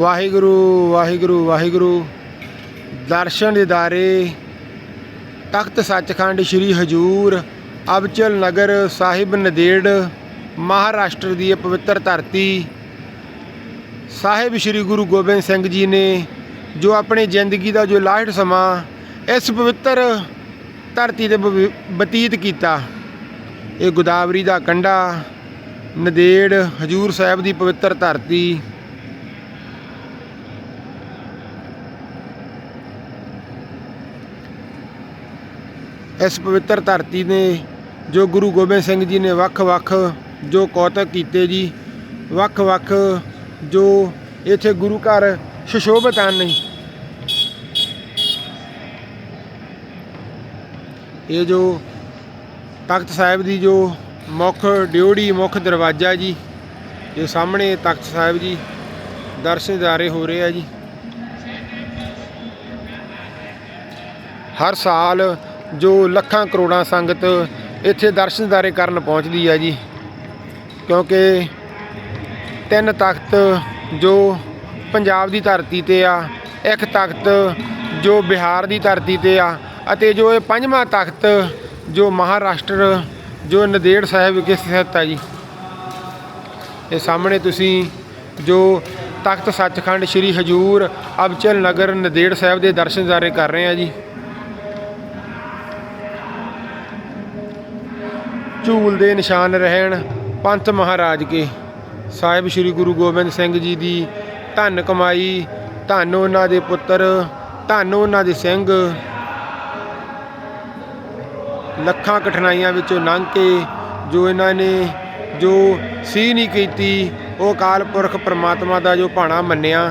ਵਾਹਿਗੁਰੂ ਵਾਹਿਗੁਰੂ ਵਾਹਿਗੁਰੂ। ਦਰਸ਼ਨ ਦਿਦਾਰੇ ਤਖਤ ਸੱਚਖੰਡ ਸ੍ਰੀ ਹਜੂਰ, ਅਬਚਲ ਨਗਰ ਸਾਹਿਬ ਨਦੇੜ, ਮਹਾਰਾਸ਼ਟਰ ਦੀ ਇਹ ਪਵਿੱਤਰ ਧਰਤੀ। ਸਾਹਿਬ ਸ੍ਰੀ ਗੁਰੂ ਗੋਬਿੰਦ ਸਿੰਘ ਜੀ ਨੇ ਜੋ ਆਪਣੀ ਜ਼ਿੰਦਗੀ ਦਾ ਜੋ ਲਾਸਟ ਸਮਾਂ, ਇਸ ਪਵਿੱਤਰ ਧਰਤੀ ਤੇ ਬਵ- ਬਤੀਤ ਕੀਤਾ। ਇਹ ਗੋਦਾਵਰੀ ਦਾ ਕੰਢਾ, ਨਦੇੜ ਹਜੂਰ ਸਾਹਿਬ ਦੀ ਪਵਿੱਤਰ ਧਰਤੀ। ਇਸ ਪਵਿੱਤਰ ਧਰਤੀ ਨੇ, ਜੋ ਗੁਰੂ ਗੋਬਿੰਦ ਸਿੰਘ ਜੀ ਨੇ ਵੱਖ-ਵੱਖ ਜੋ ਕੌਤਕ ਕੀਤੇ ਜੀ, ਵੱਖ-ਵੱਖ ਜੋ ਇੱਥੇ ਗੁਰੂ ਘਰ ਸੁਸ਼ੋਭਿਤ ਹਨ ਇਹ ਜੋ ਤਖਤ ਸਾਹਿਬ ਦੀ ਜੋ ਮੁੱਖ ਡਿਉੜੀ ਮੁੱਖ ਦਰਵਾਜ਼ਾ ਜੀ, ਇਹ ਸਾਹਮਣੇ ਤਖਤ ਸਾਹਿਬ ਜੀ ਦਰਸ਼ਨਦਾਰੇ ਹੋ ਰਹੇ ਆ ਜੀ। ਹਰ ਸਾਲ ਜੋ ਲੱਖਾਂ ਕਰੋੜਾਂ ਸੰਗਤ ਇੱਥੇ ਦਰਸ਼ਨਦਾਰੇ ਕਰਨ ਪਹੁੰਚਦੀ ਹੈ ਜੀ। ਕਿਉਂਕਿ ਤਿੰਨ ਤਖਤ ਜੋ ਪੰਜਾਬ ਦੀ ਧਰਤੀ ਤੇ ਆ, ਇੱਕ ਤਖਤ ਜੋ ਬਿਹਾਰ ਦੀ ਧਰਤੀ ਤੇ ਆ ਅਤੇ ਜੋ ਇਹ ਪੰਜਵਾਂ ਤਖਤ ਜੋ ਮਹਾਰਾਸ਼ਟਰ, ਜੋ ਨਦੇੜ ਸਾਹਿਬ ਵਿਖੇ ਸਥਿਤ ਆ ਜੀ। ਇਹ ਸਾਹਮਣੇ ਤੁਸੀਂ ਜੋ ਤਖਤ ਸੱਚਖੰਡ ਸ੍ਰੀ ਹਜੂਰ ਅਬਚਲ ਨਗਰ ਨਦੇੜ ਸਾਹਿਬ ਦੇ ਦਰਸ਼ਨ ਦਿਦਾਰੇ ਕਰ ਰਹੇ ਆ ਜੀ। ਝੂਲ ਦੇ ਨਿਸ਼ਾਨ ਰਹਿਣ, ਪੰਥ ਮਹਾਰਾਜ ਕੇ। ਸਾਹਿਬ ਸ੍ਰੀ ਗੁਰੂ ਗੋਬਿੰਦ ਸਿੰਘ ਜੀ ਦੀ ਧੰਨ ਕਮਾਈ, ਧੰਨ ਉਹਨਾਂ ਦੇ ਪੁੱਤਰ, ਧੰਨ ਉਹਨਾਂ ਦੇ ਸਿੰਘ। ਲੱਖਾਂ ਕਠਿਨਾਈਆਂ ਵਿੱਚੋਂ ਲੰਘ ਕੇ ਜੋ ਇਹਨਾਂ ਨੇ ਜੋ ਸੀ ਨਹੀਂ ਕੀਤੀ, ਉਹ ਅਕਾਲ ਪੁਰਖ ਪਰਮਾਤਮਾ ਦਾ ਜੋ ਭਾਣਾ ਮੰਨਿਆ।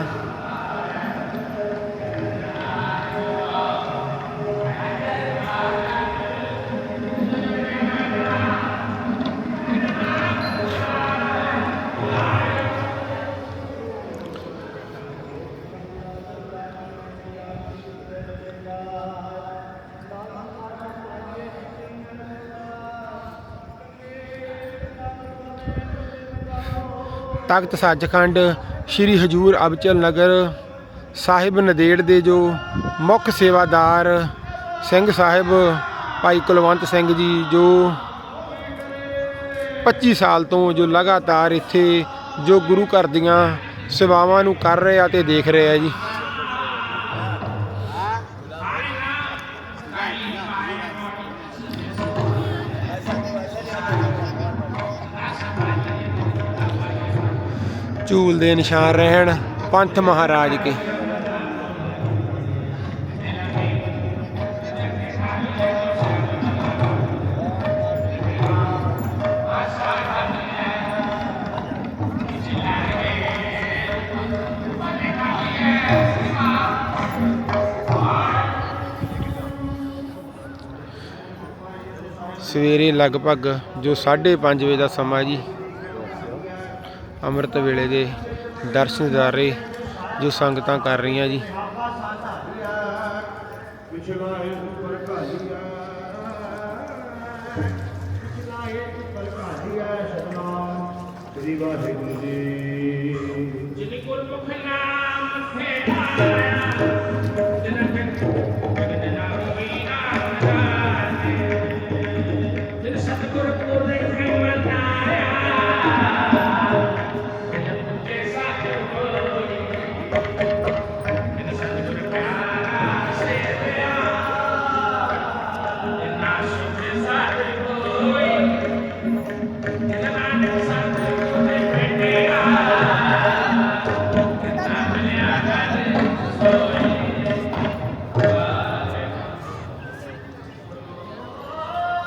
ਤਖਤ ਸੱਚਖੰਡ ਸ੍ਰੀ ਹਜੂਰ ਅਬਚਲ ਨਗਰ ਸਾਹਿਬ ਨਦੇੜ ਦੇ ਜੋ ਮੁੱਖ ਸੇਵਾਦਾਰ ਸਿੰਘ ਸਾਹਿਬ ਭਾਈ ਕੁਲਵੰਤ ਸਿੰਘ ਜੀ ਜੋ 25 ਸਾਲ ਤੋਂ ਜੋ ਲਗਾਤਾਰ ਇੱਥੇ ਜੋ ਗੁਰੂ ਘਰ ਦੀਆਂ ਸੇਵਾਵਾਂ ਨੂੰ ਕਰ ਰਹੇ ਆ ਤੇ ਦੇਖ ਰਹੇ ਆ ਜੀ। ਝੂਲ ਦੇ ਨਿਸ਼ਾਨ ਰਹਿਣ, ਪੰਥ ਮਹਾਰਾਜ ਕੇ। ਸਵੇਰੇ ਲਗਭਗ ਜੋ 5:30 ਵਜੇ ਦਾ ਸਮਾਂ ਜੀ ਅੰਮ੍ਰਿਤ ਵੇਲੇ ਦੇ ਦਰਸ਼ਨ ਦਿਦਾਰੇ ਜੋ ਸੰਗਤਾਂ ਕਰ ਰਹੀਆਂ ਜੀ। ਸ੍ਰੀ ਵਾਹਿਗੁਰੂ ਜੀ ਜਿਨ ਕੋਲ ਮੁਖ ਨਾਮ ਫੇਰਾ ਜਿਨ ਫਿਕ